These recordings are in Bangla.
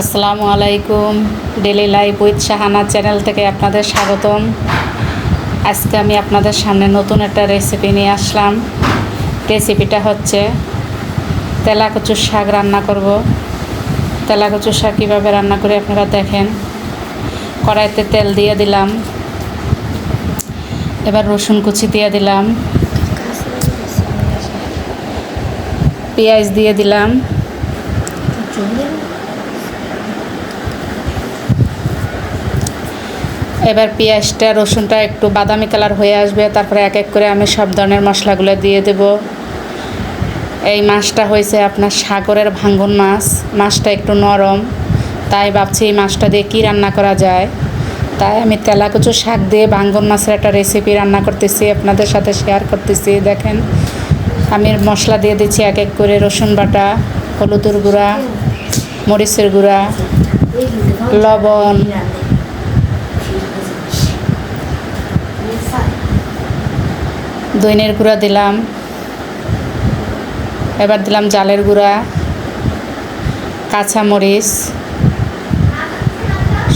আসসালামু আলাইকুম। Daily life with Shahana channel থেকে আপনাদের স্বাগতম। আজকে আমি আপনাদের সামনে নতুন একটা রেসিপি নিয়ে আসলাম। রেসিপিটা হচ্ছে তেলা কচুর শাক রান্না করব। তেলা কচুর শাক কীভাবে রান্না করে আপনারা দেখেন। কড়াইতে তেল দিয়ে দিলাম। এবার রসুন কুচি দিয়ে দিলাম। পেঁয়াজ দিয়ে দিলাম। এবার পেঁয়াজটা, রসুনটা একটু বাদামি কালার হয়ে আসবে, তারপরে এক এক করে আমি সব ধরনের মশলাগুলো দিয়ে দেব। এই মাছটা হয়েছে আপনার সাগরের ভাঙ্গন মাছ, মাছটা একটু নরম। তাই ভাবছি এই মাছটা দিয়ে কী রান্না করা যায়? তাই আমি তেলাকুচু শাক দিয়ে ভাঙ্গন মাছের একটা রেসিপি রান্না করতেছি, আপনাদের সাথে শেয়ার করতেছি। দেখেন, আমি মশলা দিয়ে দিচ্ছি এক এক করে রসুন বাটা, হলুদের গুঁড়া, মরিচের গুঁড়া, লবণ দইনের গুঁড়া দিলাম। এবার দিলাম জালের গুঁড়া, কাঁচামরিচ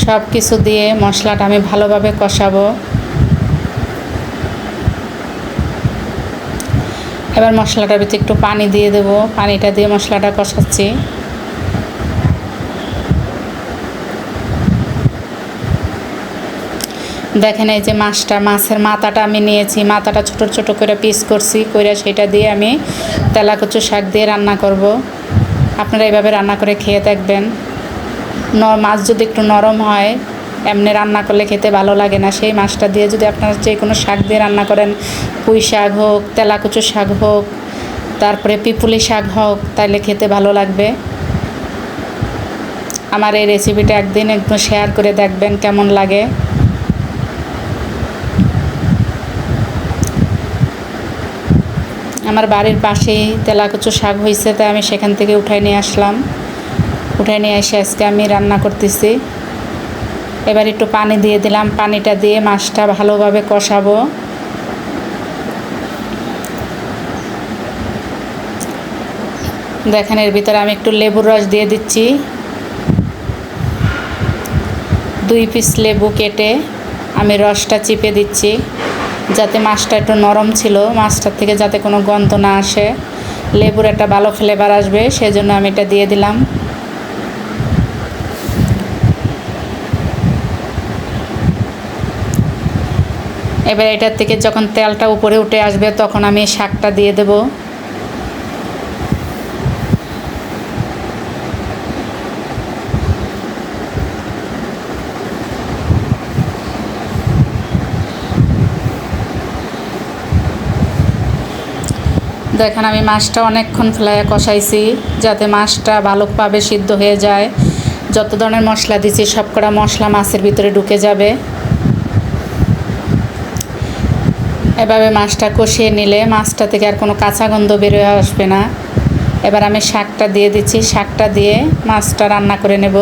সব কিছু দিয়ে মশলাটা আমি ভালোভাবে কষাবো। এবার মশলাটার ভিতরে একটু পানি দিয়ে দেবো। পানিটা দিয়ে মশলাটা কষাচ্ছি। দেখেন এই যে মাছটা, মাছের মাথাটা আমি নিয়েছি, মাথাটা ছোট ছোট করে পিস করছি করে সেটা দিয়ে আমি তেলা কচু শাক দিয়ে রান্না করব। আপনারা এইভাবে রান্না করে খেয়ে দেখবেন। ন মাছ যদি একটু নরম হয়, এমনি রান্না করলে খেতে ভালো লাগে না। সেই মাছটা দিয়ে যদি আপনারা যে কোনো শাক দিয়ে রান্না করেন, পুঁই শাক হোক তেলা কচু শাক হোক, তারপরে পিপুলি শাক হোক তাহলে খেতে ভালো লাগবে। আমার এই রেসিপিটা একদিন একটু শেয়ার করে দেখবেন কেমন লাগে। আমার বাড়ির পাশেই তেলাকুচু শাক হয়েছে, তাই আমি সেখান থেকে উঠাই নিয়ে আসলাম। উঠাই নিয়ে এসে আজকে আমি রান্না করতেছি। এবার একটু পানি দিয়ে দিলাম, পানিটা দিয়ে মাছটা ভালোভাবে কষাবো। দেখেন, এর ভিতরে আমি একটু লেবুর রস দিয়ে দিচ্ছি। দুই পিস লেবু কেটে আমি রসটা চিপে দিচ্ছি। যাতে মাছটা একটু নরম ছিল, মাছটার থেকে যাতে কোনো গন্ধ না আসে। লেবুর একটা ভালো ফ্লেভার আসবে, সেজন্য আমি এটা দিয়ে দিলাম। এবার এটার থেকে যখন তেলটা উপরে উঠে আসবে, তখন আমি শাকটা দিয়ে দেব। দেখেন, আমি মাছটা অনেকক্ষণ ফেলাইয়া কষাইছি যাতে মাছটা ভালোভাবে সিদ্ধ হয়ে যায়। যত ধরনের মশলা দিছি, সব কটা মশলা মাছের ভিতরে ঢুকে যাবে। এভাবে মাছটা কষিয়ে নিলে মাছটা থেকে আর কোনো কাঁচা গন্ধ বেরোয় আসবে না। এবার আমি শাকটা দিয়ে দিচ্ছি। শাকটা দিয়ে মাছটা রান্না করে নেব।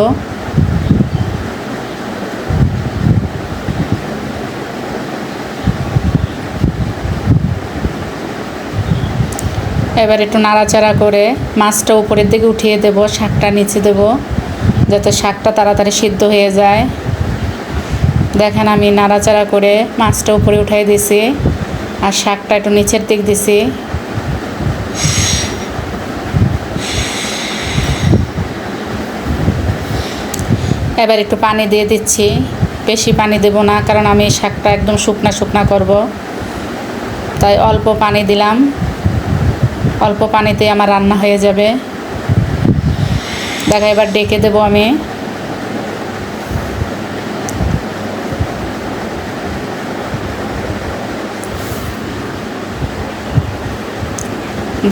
এবার একটু নাড়াচাড়া করে মাছটা উপরের দিকে উঠিয়ে দেব, শাকটা নিচে দেব, যাতে শাকটা তাড়াতাড়ি সিদ্ধ হয়ে যায়। দেখেন আমি নাড়াচাড়া করে মাছটা উপরে উঠাই দিছি আর শাকটা একটু নিচের দিক দিছি। এবার একটু পানি দিয়ে দিচ্ছি। বেশি পানি দেব না, কারণ আমি শাকটা একদম শুকনা শুকনা করব। তাই অল্প পানি দিলাম। অল্প পানিতে আমার রান্না হয়ে যাবে। দেখা, এবার ডেকে দেবো আমি।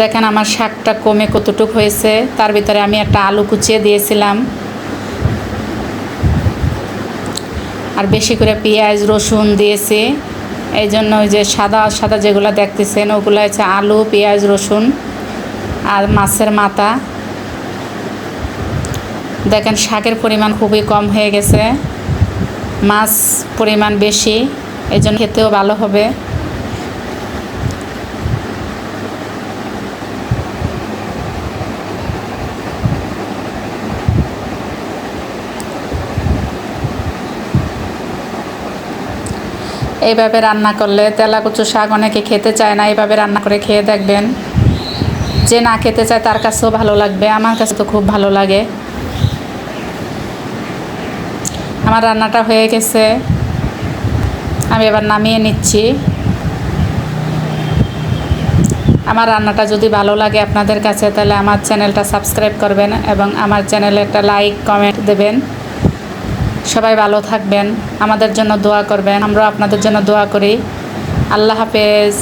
দেখেন আমার শাকটা কমে কতটুক হয়েছে। তার ভিতরে আমি একটা আলু কুচিয়ে দিয়েছিলাম। আর বেশি করে পেঁয়াজ, রসুন দিয়েছি। এই জন্য ওই যে সাদা সাদা যেগুলো দেখতেছেন, ওগুলো হচ্ছে আলু, পেঁয়াজ, রসুন আর মাছের মাথা। দেখেন শাকের পরিমাণ খুবই কম হয়ে গেছে, মাছ পরিমাণ বেশি এই জন্য খেতেও ভালো হবে। এইভাবে রান্না করলে তেলা কচু শাক অনেকে খেতে চায় না, এইভাবে রান্না করে খেয়ে দেখবেন। যে না খেতে চায় তার কাছেও ভালো লাগবে, আমার কাছে তো খুব ভালো লাগে। আমার রান্নাটা হয়ে গেছে। আমি এবার নামিয়ে নিচ্ছি। আমার রান্নাটা যদি ভালো লাগে আপনাদের কাছে, তাহলে আমার চ্যানেলটা সাবস্ক্রাইব করবেন এবং আমার চ্যানেলে একটা লাইক, কমেন্ট দেবেন। সবাই ভালো থাকবেন আমাদের জন্য দোয়া করবেন। আমরা আপনাদের জন্য দোয়া করি। আল্লাহ হাফেজ।